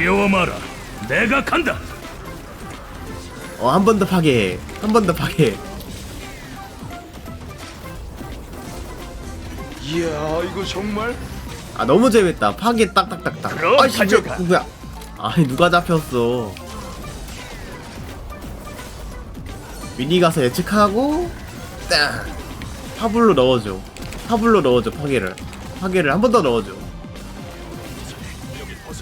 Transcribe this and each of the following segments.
두려워 마라. 내가 간다. 어, 한 번 더 파괴. 한 번 더 파괴. 이야 이거 정말 아, 너무 재밌다. 파괴 딱딱딱딱. 그럼 아이씨, 가져가. 누구야? 아니, 누가 잡혔어. 미니 가서 예측하고, 딱! 파블로 넣어줘. 파블로 넣어줘, 파괴를. 파괴를 한 번 더 넣어줘.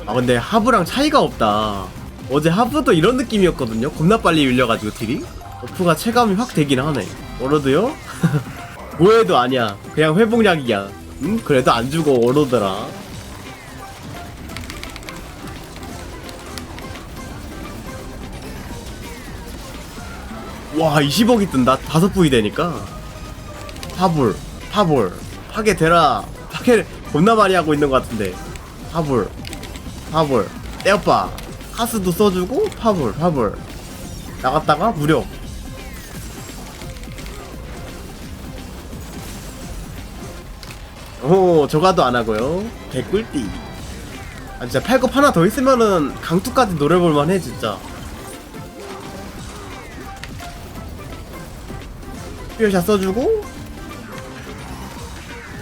아, 근데 하브랑 차이가 없다. 어제 하브도 이런 느낌이었거든요? 겁나 빨리 밀려가지고 딜이? 버프가 체감이 확 되긴 하네. 워로드요? 뭐해도 아니야. 그냥 회복약이야. 응? 그래도 안 죽어, 워로드라. 와 20억이 뜬다 다섯 부위 되니까 파불 파불 파괴 되라 파괴 겁나 많이 하고 있는 것 같은데 파불 파불 떼어빠 카스도 써주고 파불 파불 나갔다가 무력 오 저가도 안 하고요. 개꿀띠. 아 진짜 팔굽 하나 더 있으면은 강투까지 노려볼만 해 진짜. 스피어샷 써주고.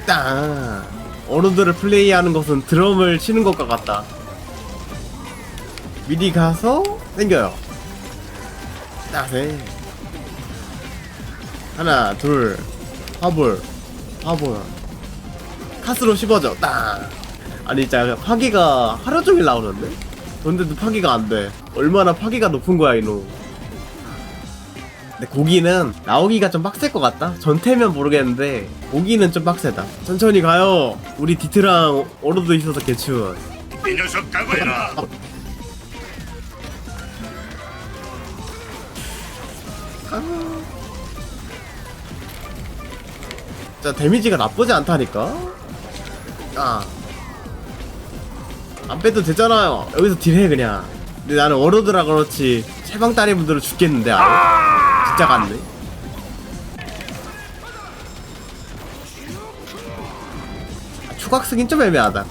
땅. 어른들을 플레이하는 것은 드럼을 치는 것과 같다 미리 가서 당겨요 딱세 하나 둘 화불 화불 카스로 씹어져 딱 아니 진짜 파기가 하루 종일 나오는데 근데도 파기가 안돼 얼마나 파기가 높은 거야 이놈 근데 고기는 나오기가 좀 빡셀 것 같다. 전태면 모르겠는데 고기는 좀 빡세다. 천천히 가요. 우리 디트랑 오로도 있어서 개추. 이 녀석 각오해라. 자 데미지가 나쁘지 않다니까. 아. 안 빼도 되잖아요. 여기서 딜해 그냥. 근데 나는 워로드라 그렇지 채방 따리 분들은 죽겠는데 아예. 진짜 갔네. 아, 추각 쓰긴 좀 애매하다.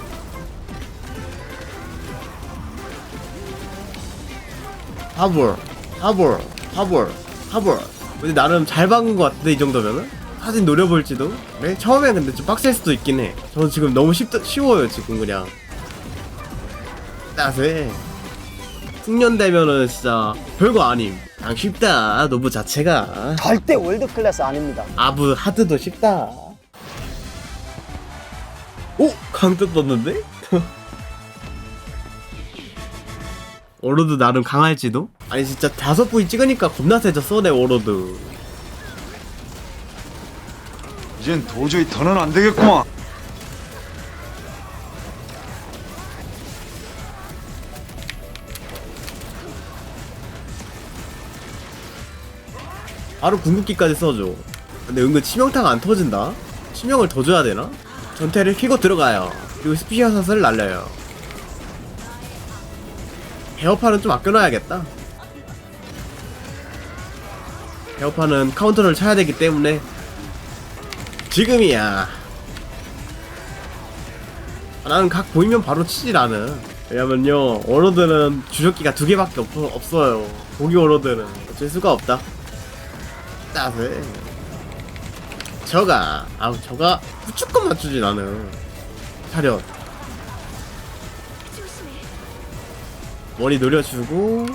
하볼, 하볼, 하볼, 하볼. 근데 나름 잘 박은 것 같은데 이 정도면은 사진 노려볼지도. 그래? 처음엔 근데 좀 빡셀 수도 있긴 해. 저는 지금 너무 쉽 쉬워요 지금 그냥. 따세. 숙련되면은 진짜 별거 아님. 그냥 쉽다. 노브 자체가. 절대 월드 클래스 아닙니다. 아브 하드도 쉽다. 오! 강뜻 떴는데? 워로드 나름 강할지도? 아니 진짜 다섯 부위 찍으니까 겁나 세졌어 내 워로드. 이젠 도저히 더는 안 되겠구만. 바로 궁극기까지 써줘. 근데 은근 치명타가 안 터진다? 치명을 더 줘야 되나? 전태를 키고 들어가요. 그리고 스피어샷을 날려요. 베어파는 좀 아껴놔야겠다 베어파는 카운터를 쳐야 되기 때문에 지금이야. 아, 나는 각 보이면 바로 치지 나는 왜냐면요 워로드는 주력기가 두 개밖에 없, 없어요. 고기 워로드는 어쩔 수가 없다. 따세. 저가 아우 저가 무조건 맞추지 나는. 차렷. 머리 노려주고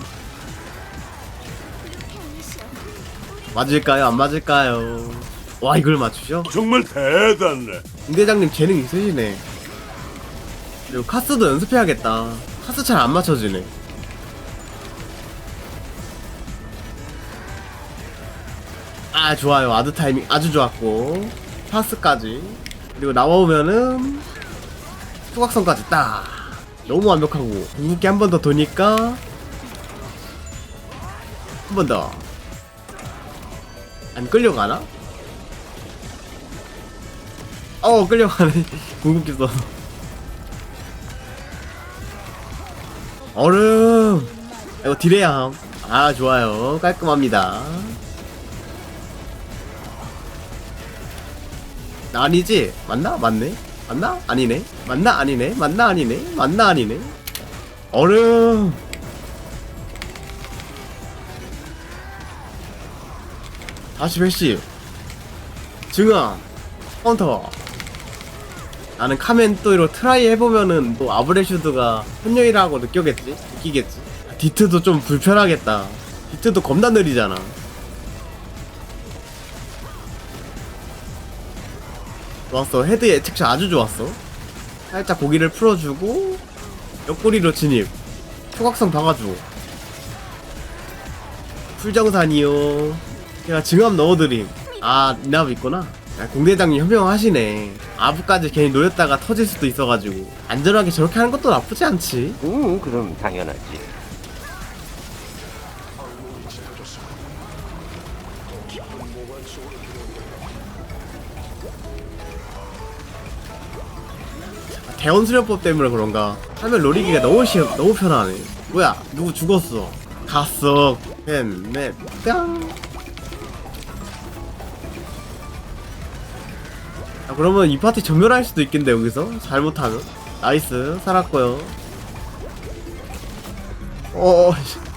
맞을까요? 안 맞을까요? 와 이걸 맞추셔 정말 대단해. 김대장님 재능 있으시네. 그리고 카스도 연습해야겠다. 카스 잘 안 맞춰지네. 아 좋아요. 아드 타이밍 아주 좋았고. 파스까지. 그리고 나와오면은 수각선까지 딱. 너무 완벽하고. 궁극기 한 번 더 도니까 한 번 더 안 끌려가나? 어 끌려가네 궁극기 써 얼음 이거 딜해야 함아 좋아요 깔끔합니다 나 아니지? 맞나? 맞네? 맞나? 아니네? 맞나? 아니네? 맞나? 아니네? 맞나? 아니네? 얼음 다시 배시 증아 카운터. 나는 카멘 또 이거 트라이 해보면은 또 아브레슈드가 현녀이라고 느껴겠지? 느끼겠지? 디트도 좀 불편하겠다. 디트도 겁나 느리잖아. 좋았어. 헤드 예측샷 아주 좋았어. 살짝 고기를 풀어주고 옆구리로 진입. 초각성 박아주고. 풀정산이요 제가 증압 넣어드림. 아 이나브 있구나. 야, 공대장님 현명하시네. 아부까지 괜히 노렸다가 터질 수도 있어가지고. 안전하게 저렇게 하는 것도 나쁘지 않지. 응, 그럼 당연하지. 아, 대원 수련법 때문에 그런가? 하면 노리기가 너무 쉬 너무 편하네. 뭐야 누구 죽었어? 갔어. 펜넷 깡 아, 그러면 이 파티 전멸할 수도 있겠는데 여기서? 잘못하면? 나이스 살았고요. 어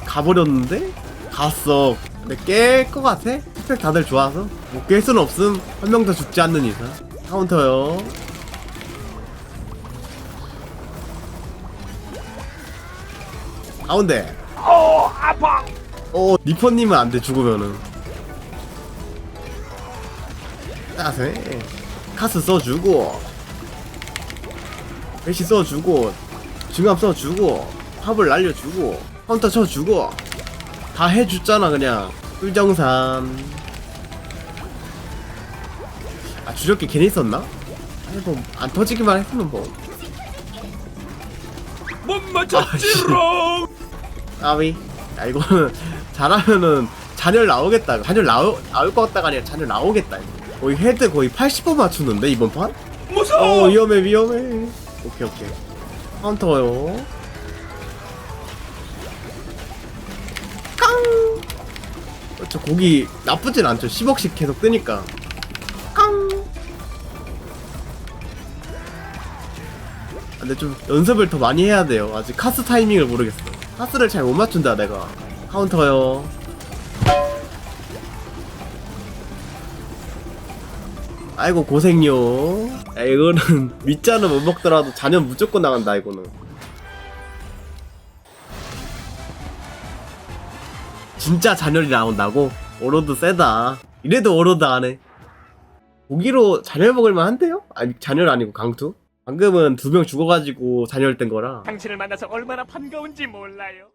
가버렸는데? 갔어. 근데 깰 것 같아? 스펙 다들 좋아서? 뭐깰 수는 없음. 한 명 더 죽지 않는 이상. 카운터요. 가운데. 어 아파. 어 니퍼님은 안돼 죽으면은. 따세 카스 써주고 배시 써주고 중압 써주고 팝을 날려주고 카운터 쳐주고 다 해줬잖아 그냥 꿀정산 아 주력기 괜히 썼나? 아니 뭐안 터지기만 했으면 뭐못 맞췄지롱. 까비 야 이거는 잘하면은 잔열 나오겠다 잔열 나오, 나올 것 같다가 아니라 잔열 나오겠다 이거. 거의 헤드 거의 80번 맞추는데 이번 판? 무서워. 어 위험해 위험해. 오케이 오케이. 카운터요. 깡! 저 고기 나쁘진 않죠. 10억씩 계속 뜨니까. 깡! 근데 좀 연습을 더 많이 해야 돼요. 아직 카스 타이밍을 모르겠어. 카스를 잘 못 맞춘다 내가. 카운터요 아이고 고생요 야, 이거는 밑자는 못 먹더라도 잔연 무조건 나간다 이거는 진짜 잔열이 나온다고? 오로드 세다 이래도 오로드 안해 고기로 잔열 먹을만 한데요? 아니 잔열 아니고 강투? 방금은 두 명 죽어가지고 잔열 된 거라 당신을 만나서 얼마나 반가운지 몰라요.